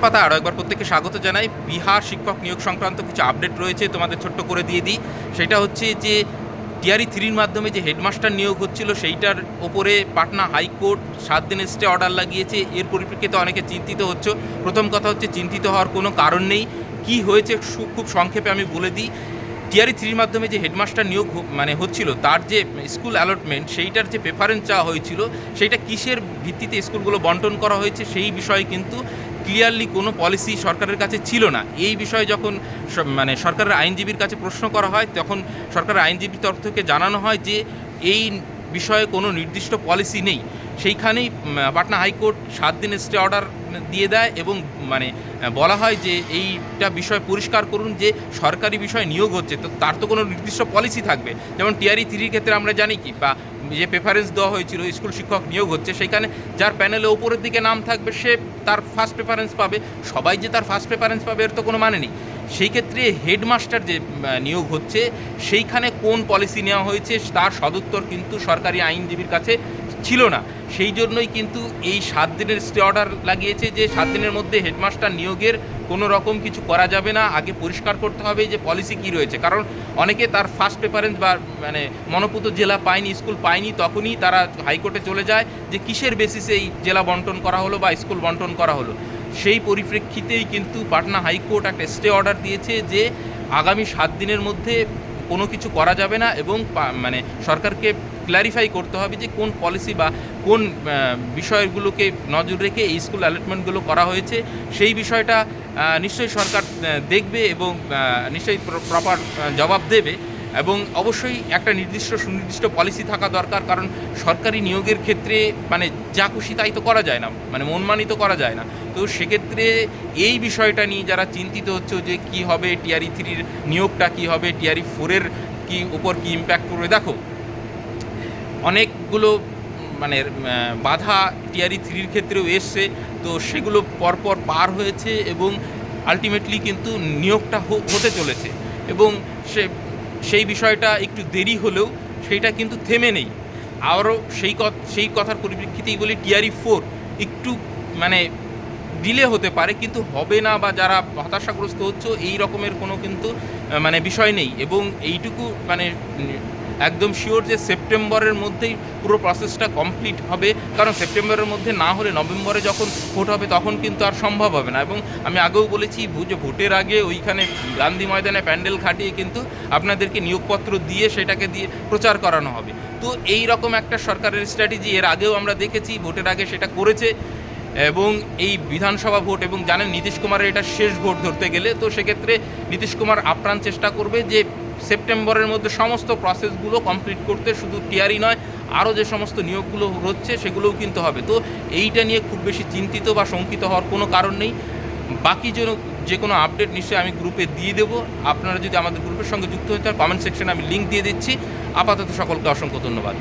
খবরের পাতা। আরও একবার প্রত্যেককে স্বাগত জানাই। বিহার শিক্ষক নিয়োগ সংক্রান্ত কিছু আপডেট রয়েছে, তোমাদের ছোট্ট করে দিয়ে দিই। সেটা হচ্ছে যে, টিআরই থ্রির মাধ্যমে যে হেডমাস্টার নিয়োগ হচ্ছিল, সেইটার ওপরে পাটনা হাইকোর্ট সাত দিনের স্টে অর্ডার লাগিয়েছে। এর পরিপ্রেক্ষিতে অনেকে চিন্তিত হচ্ছে। প্রথম কথা হচ্ছে, চিন্তিত হওয়ার কোনো কারণ নেই। কি হয়েছে খুব সংক্ষেপে আমি বলে দিই। টিআরই থ্রির মাধ্যমে যে হেডমাস্টার নিয়োগ মানে হচ্ছিল, তার যে স্কুল অ্যালটমেন্ট সেইটার যে প্রেফারেন্স চাওয়া হয়েছিল, সেইটা কিসের ভিত্তিতে স্কুলগুলো বন্টন করা হয়েছে, সেই বিষয়ে কিন্তু ক্লিয়ারলি কোনো পলিসি সরকারের কাছে ছিল না। এই বিষয়ে যখন মানে সরকারের আইনজীবীর কাছে প্রশ্ন করা হয়, তখন সরকারের আইনজীবীর তরফ থেকে জানানো হয় যে এই বিষয়ে কোনো নির্দিষ্ট পলিসি নেই। সেইখানেই পাটনা হাইকোর্ট সাত দিন স্টে অর্ডার দিয়ে দেয় এবং মানে বলা হয় যে এইটা বিষয় পরিষ্কার করুন যে সরকারি বিষয় নিয়োগ হচ্ছে। তো তার তো কোনো নির্দিষ্ট পলিসি থাকবে। যেমন টিআরই থ্রির ক্ষেত্রে আমরা জানি কি, বা যে প্রেফারেন্স দেওয়া হয়েছিল স্কুল শিক্ষক নিয়োগ হচ্ছে সেখানে যার প্যানেলে ওপরের দিকে নাম থাকবে, সে তার ফার্স্ট প্রেফারেন্স পাবে। সবাই যে তার ফার্স্ট প্রেফারেন্স পাবে, এর তো কোনো মানে নেই। সেই ক্ষেত্রে হেডমাস্টার যে নিয়োগ হচ্ছে, সেইখানে কোন পলিসি নেওয়া হয়েছে, তার সদুত্তর কিন্তু সরকারি আইনজীবীর কাছে ছিল না। সেই জন্যই কিন্তু এই সাত দিনের স্টে অর্ডার লাগিয়েছে যে সাত দিনের মধ্যে হেডমাস্টার নিয়োগের কোনো রকম কিছু করা যাবে না। আগে পরিষ্কার করতে হবে যে পলিসি কী রয়েছে। কারণ অনেকে তার ফার্স্ট প্রেফারেন্স বা মানে মনোপুত জেলা পায়নি, স্কুল পায়নি, তখনই তারা হাইকোর্টে চলে যায় যে কিসের বেসিসে এই জেলা বন্টন করা হলো বা স্কুল বন্টন করা হলো। সেই পরিপ্রেক্ষিতেই কিন্তু পাটনা হাইকোর্ট একটা স্টে অর্ডার দিয়েছে যে আগামী সাত দিনের মধ্যে কোনো কিছু করা যাবে না এবং মানে সরকারকে ক্ল্যারিফাই করতে হবে যে কোন পলিসি বা কোন বিষয়গুলোকে নজর রেখে এই স্কুল অ্যালটমেন্টগুলো করা হয়েছে। সেই বিষয়টা নিশ্চয়ই সরকার দেখবে এবং নিশ্চয়ই প্রপার জবাব দেবে। এবং অবশ্যই একটা নির্দিষ্ট, সুনির্দিষ্ট পলিসি থাকা দরকার, কারণ সরকারি নিয়োগের ক্ষেত্রে মানে যা খুশি তাই তো করা যায় না মানে মনমানিত করা যায় না। তো সেক্ষেত্রে এই বিষয়টা নিয়ে যারা চিন্তিত হচ্ছে যে কি হবে টিআরই থ্রির নিয়োগটা কি হবে টিআরই ফোরের কি উপর কি ইম্প্যাক্ট করবে দেখো, অনেকগুলো মানে বাধা টিআরই থ্রির ক্ষেত্রেও এসছে, তো সেগুলো পরপর পার হয়েছে এবং আলটিমেটলি কিন্তু নিয়োগটা হতে চলেছে। এবং সে সেই বিষয়টা একটু দেরি হলেও সেইটা কিন্তু থেমে নেই। আরও সেই সেই কথার পরিপ্রেক্ষিতেই বলি টিআরই ফোর একটু মানে ডিলে হতে পারে, কিন্তু হবে না বা যারা হতাশাগ্রস্ত হচ্ছে, এই রকমের কোনো কিন্তু মানে বিষয় নেই। এবং এইটুকু মানে একদম শিওর যে সেপ্টেম্বরের মধ্যেই পুরো প্রসেসটা কমপ্লিট হবে। কারণ সেপ্টেম্বরের মধ্যে না হলে নভেম্বরে যখন ভোট হবে, তখন কিন্তু আর সম্ভব হবে না। এবং আমি আগেও বলেছি যে ভোটের আগে ওইখানে গান্ধী ময়দানে প্যান্ডেল খাটিয়ে কিন্তু আপনাদেরকে নিয়োগপত্র দিয়ে সেটাকে দিয়ে প্রচার করানো হবে। তো এই রকম একটা সরকারের স্ট্র্যাটেজি এর আগেও আমরা দেখেছি, ভোটের আগে সেটা করেছে। এবং এই বিধানসভা ভোট এবং জানেন, নীতিশ কুমারের এটা শেষ ভোট ধরতে গেলে, তো সেক্ষেত্রে নীতিশ কুমার আপ্রাণ চেষ্টা করবে যে সেপ্টেম্বরের মধ্যে সমস্ত প্রসেসগুলো কমপ্লিট করতে শুধু টিয়ারি নয়, আরও যে সমস্ত নিয়োগগুলো হচ্ছে সেগুলোও কিন্তু হবে। তো এইটা নিয়ে খুব বেশি চিন্তিত বা শঙ্কিত হওয়ার কোনো কারণ নেই। বাকি যেন, যে কোনো আপডেট নিশ্চয়ই আমি গ্রুপে দিয়ে দেবো। আপনারা যদি আমাদের গ্রুপের সঙ্গে যুক্ত হতে চান কমেন্ট সেকশনে আমি লিঙ্ক দিয়ে দিচ্ছি। আপাতত সকলকে অসংখ্য ধন্যবাদ।